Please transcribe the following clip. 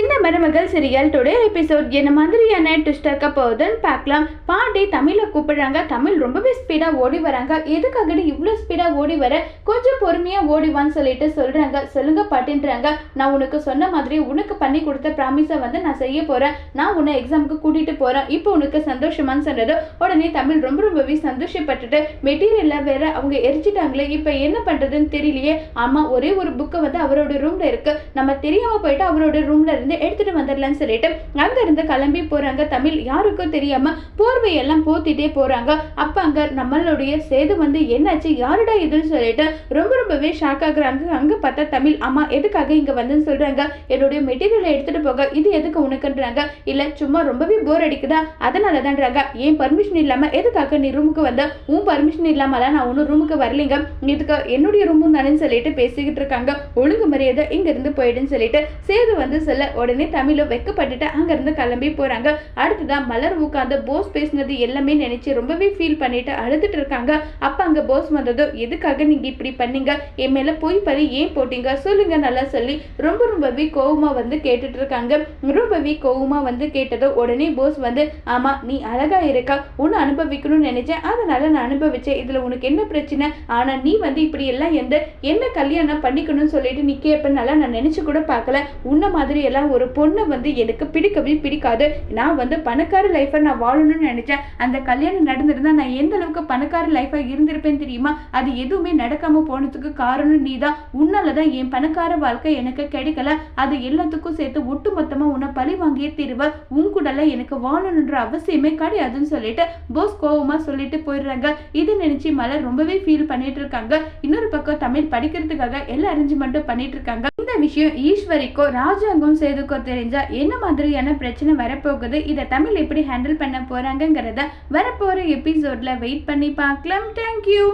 சின்ன மருமகள் serial today episode என்ன மாதிரியான ட்விஸ்ட் இருக்க போகுதுன்னு பார்க்கலாம். பாண்டி தமிழை கூப்பிடுறாங்க. தமிழ் ரொம்பவே ஸ்பீடாக ஓடி வராங்க. எதுக்காக இவ்வளோ ஸ்பீடாக ஓடி வர? கொஞ்சம் பொறுமையாக ஓடிவான்னு சொல்லிட்டு சொல்கிறாங்க சொல்லுங்க பாட்டின்றாங்க. நான் உனக்கு சொன்ன மாதிரி உனக்கு பண்ணி கொடுத்த ப்ராமிஸை வந்து நான் செய்ய போகிறேன் நான் உன்னை எக்ஸாமுக்கு கூட்டிகிட்டு போகிறேன் இப்போ உனக்கு சந்தோஷமான்னு சொன்னது. உடனே தமிழ் ரொம்ப ரொம்பவே சந்தோஷப்பட்டுட்டு மெட்டீரியலில் வேற அவங்க எரிச்சிட்டாங்களே இப்போ என்ன பண்ணுறதுன்னு தெரியலையே. ஆமாம் ஒரே ஒரு புக்கை வந்து அவரோட ரூமில் இருக்குது நம்ம தெரியாமல் போயிட்டு அவரோட ரூமில் இருந்து எடுத்துட்டு வந்துடலான்னு சொல்லிட்டு அங்க இருந்து கிளம்பி போறாங்க. தமிழ் யாருக்கும் தெரியாம போர்வையெல்லாம் போத்திட்டே போறாங்க. அப்ப அங்க நம்மளுடைய சேது வந்து என்னாச்சு? யாருடா இதுன்னு சொல்லிட்டு ரொம்ப ரொம்பவே ஷாக் ஆகுறாங்க. அங்க பார்த்தா தமிழ் அம்மா எதுக்காக இங்க வந்துன்னு சொல்றாங்க? என்னுடைய மெட்டீரியலை எடுத்துட்டு போக இது எதுக்கு உனக்குன்றாங்க. இல்ல சும்மா ரொம்பவே போர் அடிக்குதா? அதனால தான்றாங்க ஏன் பர்மிஷன் இல்லாம எதுக்காக நீ ரூமுக்கு வந்த? உன் பர்மிஷன் இல்லாமலாம் நான் ஒன்றும் ரூமுக்கு வரலைங்க. இதுக்கு என்னுடைய ரூமும் தானேன்னு சொல்லிட்டு பேசிக்கிட்டு இருக்காங்க. ஒழுங்கு மரியாதை இங்க இருந்து போயிடுன்னு சொல்லிட்டு சேது வந்து சொல்ல உடனே தமிழும் வெக்கப்பட்டுட்டு அங்கேருந்து கிளம்பி போகிறாங்க அடுத்ததான் மலர் உட்காந்து போஸ் பேசினது எல்லாமே நினச்சி ரொம்பவே ஃபீல் பண்ணிட்டு அழுதுட்டு இருக்காங்க. அப்போ அங்கே போஸ் வந்ததோ எதுக்காக நீங்கள் இப்படி பண்ணீங்க? என் மேலே போய் பறி ஏன் போட்டீங்க? சொல்லுங்க நல்லா சொல்லி. ரொம்ப ரொம்பவே கோவமாக வந்து கேட்டுட்டு இருக்காங்க. ரொம்பவே கோவமாக வந்து கேட்டதோ உடனே போஸ் வந்து ஆமாம் நீ அழகா இருக்கா? உன்னை அனுபவிக்கணும்னு நினச்சேன். அதனால் நான் அனுபவிச்சேன். இதில் உனக்கு என்ன பிரச்சனை? ஆனால் நீ வந்து இப்படி எல்லாம் எந்த என்ன கல்யாணம் பண்ணிக்கணும்னு சொல்லிட்டு நீ கேட்பனால நான் நினச்சி கூட பார்க்கல. உன்ன மாதிரி எல்லாம் ஒரு பொண்ணை வந்து எனக்கு பிடிக்கவே பிடிக்காது. நான் வந்து பணக்கார லைஃப்பை நான் வாழணும்னு நினைச்சேன். அந்த கல்யாணம் நடந்திருந்தா நான் எந்த அளவுக்கு பணக்கார லைஃபாக இருந்திருப்பேன் தெரியுமா? அது எதுவுமே நடக்காம போனதுக்கு காரணம் நீ தான் உன்னால தான் என் பணக்கார வாழ்க்கை எனக்கு கிடைக்கல. அது எல்லாத்துக்கும் சேர்த்து ஒட்டு மொத்தமாக உன்னை பழி வாங்கியே தீருவ. உன் கூடலாம் எனக்கு வாழணுன்ற அவசியமே கிடையாதுன்னு சொல்லிட்டு போஸ் கோவமாக சொல்லிட்டு போயிடுறாங்க. இதை நினைச்சு மலர் ரொம்பவே ஃபீல் பண்ணிட்டு இருக்காங்க. இன்னொரு பக்கம் தமிழ் படிக்கிறதுக்காக எல்லா அரேஞ்ச்மெண்ட்டும் பண்ணிட்டு இருக்காங்க. விஷயம் ஈஸ்வரிக்கோ ராஜாங்கம் சேதுக்கோ தெரிஞ்சா என்ன மாதிரியான பிரச்சனை வரப்போகுது? இதை தமிழ் எப்படி ஹேண்டில் பண்ண போறாங்கங்கிறத வரப்போற எபிசோட்ல வெயிட் பண்ணி பார்க்கலாம். தேங்க்யூ